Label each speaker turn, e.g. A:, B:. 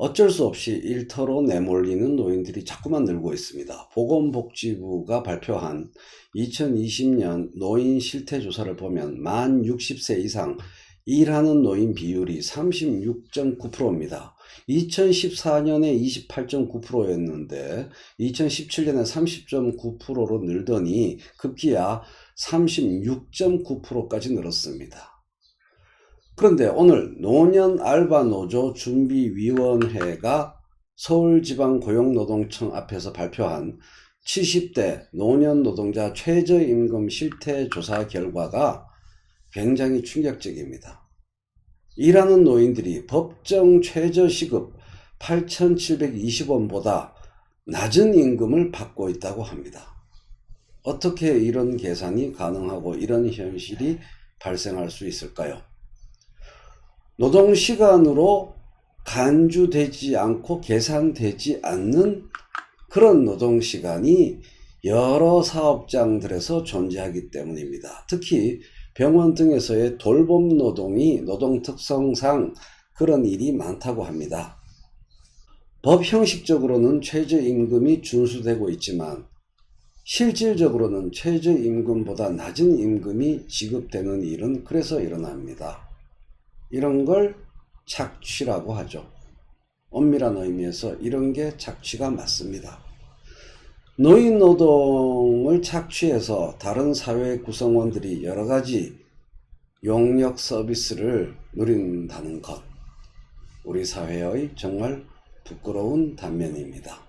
A: 어쩔 수 없이 일터로 내몰리는 노인들이 자꾸만 늘고 있습니다. 보건복지부가 발표한 2020년 노인 실태 조사를 보면 만 60세 이상 일하는 노인 비율이 36.9%입니다. 2014년에 28.9%였는데 2017년에 30.9%로 늘더니 급기야 36.9%까지 늘었습니다. 그런데 오늘 노년 알바 노조 준비위원회가 서울지방고용노동청 앞에서 발표한 70대 노년 노동자 최저임금 실태 조사 결과가 굉장히 충격적입니다. 일하는 노인들이 법정 최저시급 8,720원보다 낮은 임금을 받고 있다고 합니다. 어떻게 이런 계산이 가능하고 이런 현실이 발생할 수 있을까요? 노동 시간으로 간주되지 않고 계산되지 않는 그런 노동 시간이 여러 사업장들에서 존재하기 때문입니다. 특히 병원 등에서의 돌봄 노동이 노동 특성상 그런 일이 많다고 합니다. 법 형식적으로는 최저임금이 준수되고 있지만 실질적으로는 최저임금보다 낮은 임금이 지급되는 일은 그래서 일어납니다. 이런 걸 착취라고 하죠. 엄밀한 의미에서 이런 게 착취가 맞습니다. 노인 노동을 착취해서 다른 사회 구성원들이 여러 가지 용역 서비스를 누린다는 것. 우리 사회의 정말 부끄러운 단면입니다.